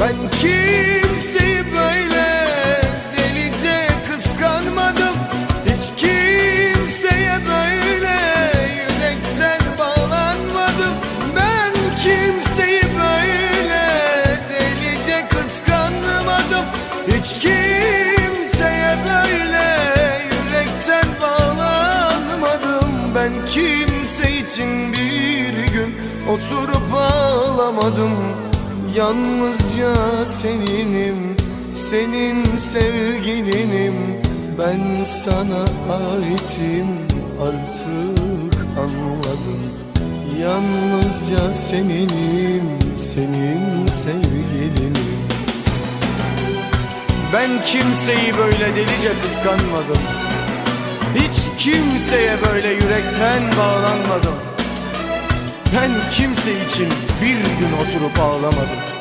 Ben kimseyi böyle delice kıskanmadım. Hiç kimseye böyle yürekten bağlanmadım. Ben kimseyi böyle delice kıskanmadım. Hiç kimseye böyle yürekten bağlanmadım. Ben kimse için bir gün oturup ağlamadım Yalnızca seninim, senin sevgilinim. Ben sana aitim artık anladım. Yalnızca seninim, senin sevgilinim. Ben kimseyi böyle delice kıskanmadım. Hiç kimseye böyle yürekten bağlanmadım ben kimse için bir gün oturup ağlamadım